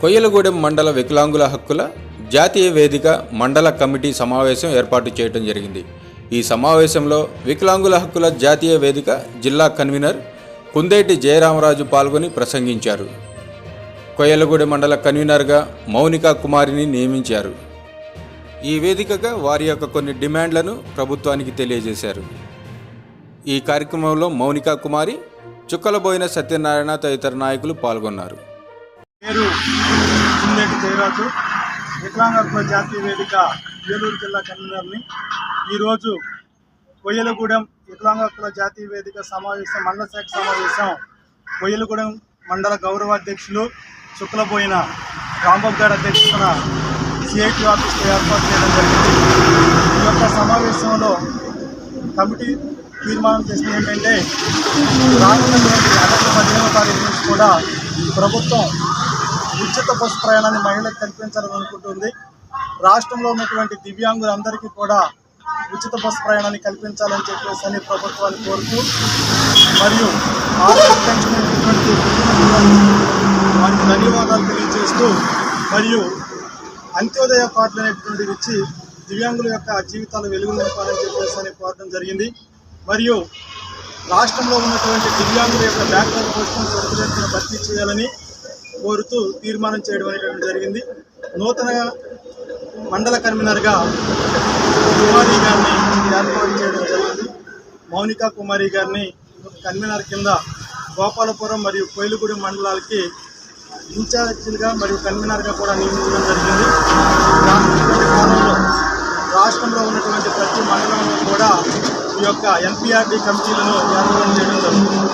కొయ్యలగూడెం మండల వికలాంగుల హక్కుల జాతీయ వేదిక మండల కమిటీ సమావేశం ఏర్పాటు చేయడం జరిగింది. ఈ సమావేశంలో వికలాంగుల హక్కుల జాతీయ వేదిక జిల్లా కన్వీనర్ కుందేటి జయరామరాజు పాల్గొని ప్రసంగించారు. కొయ్యలగూడెం మండల కన్వీనర్గా మౌనికా కుమారిని నియమించారు. ఈ వేదికగా వారి యొక్క కొన్ని డిమాండ్లను ప్రభుత్వానికి తెలియజేశారు. ఈ కార్యక్రమంలో మౌనికా కుమారి చుక్కలబోయిన సత్యనారాయణ తదితర నాయకులు పాల్గొన్నారు. పేరు చిన్నటి జయరాజు వికలాంగత్వ జాతీయ వేదిక ఏలూరు జిల్లా కన్వీనర్ని. ఈరోజు కొయ్యలగూడెం వికలాంగత్వ జాతీయ వేదిక సమావేశం మండల శాఖ సమావేశం. కొయ్యలగూడెం మండల గౌరవాధ్యక్షులు శుక్లపోయిన రాంబాబు గారు అధ్యక్షతన సిఐటి ఆఫీస్లో ఏర్పాటు చేయడం జరిగింది. ఈ యొక్క సమావేశంలో కమిటీ తీర్మానం చేసింది ఏంటంటే రానున్నటువంటి ఆగస్టు పదిహేనో తారీఖు నుంచి కూడా ప్రభుత్వం ఉచిత బస్సు ప్రయాణాన్ని మహిళలకు కల్పించాలని అనుకుంటుంది. రాష్ట్రంలో ఉన్నటువంటి దివ్యాంగులందరికీ కూడా ఉచిత బస్సు ప్రయాణాన్ని కల్పించాలని చెప్పేసి అని ప్రభుత్వాన్ని కోరుతూ మరియు ఆరోగ్య పెన్షన్ వారికి ధన్యవాదాలు తెలియజేస్తూ మరియు అంత్యోదయ కార్డులు అనేటువంటివి ఇచ్చి దివ్యాంగుల యొక్క జీవితాలు వెలుగు నింపాలని చెప్పేసి అని కోరడం జరిగింది. మరియు రాష్ట్రంలో ఉన్నటువంటి దివ్యాంగుల యొక్క బ్యాక్వర్డ్ పోస్టులను త్వరితగతిన భర్తీ చేయాలని కోరుతూ తీర్మానం చేయడం అనేటువంటి జరిగింది. నూతన మండల కన్వీనర్గా కుమారి గారిని ఏర్పాటు చేయడం జరిగింది. మౌనికా కుమారి గారిని కన్వీనర్ కింద గోపాలపురం మరియు కోయిలుగూడి మండలాలకి ఇన్ఛార్జీలుగా మరియు కన్వీనర్గా కూడా నియమించడం జరిగింది. కాలంలో రాష్ట్రంలో ఉన్నటువంటి ప్రతి మండలంలో కూడా ఈ యొక్క ఎన్పిఆర్డి కమిటీలను ఏర్పాటు చేయడం జరుగుతుంది.